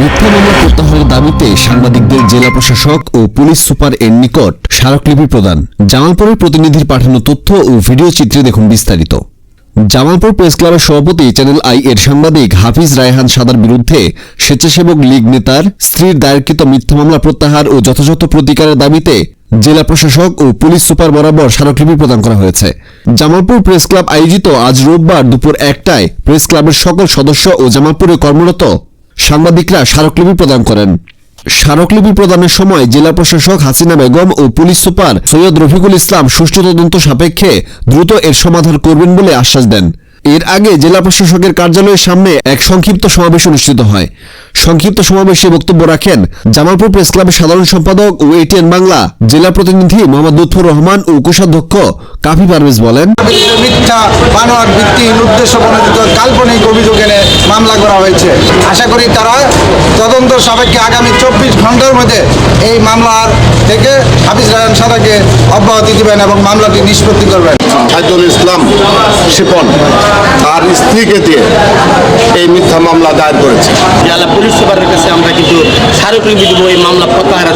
মিথ্যা মামলা প্রত্যাহারের দাবিতে সাংবাদিকদের জেলা প্রশাসক ও পুলিশ সুপার এর নিকট স্মারকলিপি প্রদান। জামালপুরের প্রতিনিধির পাঠানো তথ্য ও ভিডিও চিত্রে দেখুন বিস্তারিত। জামালপুর প্রেস ক্লাবের সভাপতি চ্যানেল আই এর সাংবাদিক হাফিজ রায়হান সাদার বিরুদ্ধে স্বেচ্ছাসেবক লীগ নেতার স্ত্রীর দায়েরকৃত মিথ্যা মামলা প্রত্যাহার ও যথাযথ প্রতিকারের দাবিতে জেলা প্রশাসক ও পুলিশ সুপার বরাবর স্মারকলিপি প্রদান করা হয়েছে। জামালপুর প্রেস ক্লাব আয়োজিত আজ রোববার দুপুর একটায় প্রেস ক্লাবের সকল সদস্য ও জামালপুরে কর্মরত সাংবাদিকরা স্মারকলিপি প্রদান করেন। স্মারকলিপি প্রদানের সময় জেলা প্রশাসক হাসিনা বেগম ও পুলিশ সুপার সৈয়দ রফিকুল ইসলাম সুষ্ঠু তদন্ত সাপেক্ষে দ্রুত এর সমাধান করবেন বলে আশ্বাস দেন। এর আগে জেলা প্রশাসকের কার্যালয়ের সামনে এক সংক্ষিপ্ত সমাবেশ অনুষ্ঠিত হয়। সংক্ষিপ্ত সমাবেশে বক্তব্য রাখেন জামালপুর প্রেস ক্লাবের সাধারণ সম্পাদক ও এটিএন বাংলা জেলা প্রতিনিধি মোহাম্মদ লুৎফর রহমান ও কোষাধ্যক্ষ কাফি পারভেজ বলেন। মিথ্যা বানোয়ার ভিত্তিহীন উদ্দেশ্য প্রণোদিত কাল্পনিক অভিযোগ এনে হয়েছে আশা করি তারা তদন্ত সাপেক্ষে আগামী চব্বিশ ঘণ্টার মধ্যে এই মামলার থেকে হাফিজ রায়ন সাদাকে অব্যাহতি দেবেন এবং মামলাটি নিষ্পত্তি করবেন। সাইদুল ইসলাম শিপন তার স্ত্রীকে দিয়ে এই মিথ্যা মামলা দায়ের করেছে। জেলা পুলিশ সুপারের কাছে আমরা কিন্তু স্মারকলিপি দিব এই মামলা প্রত্যাহার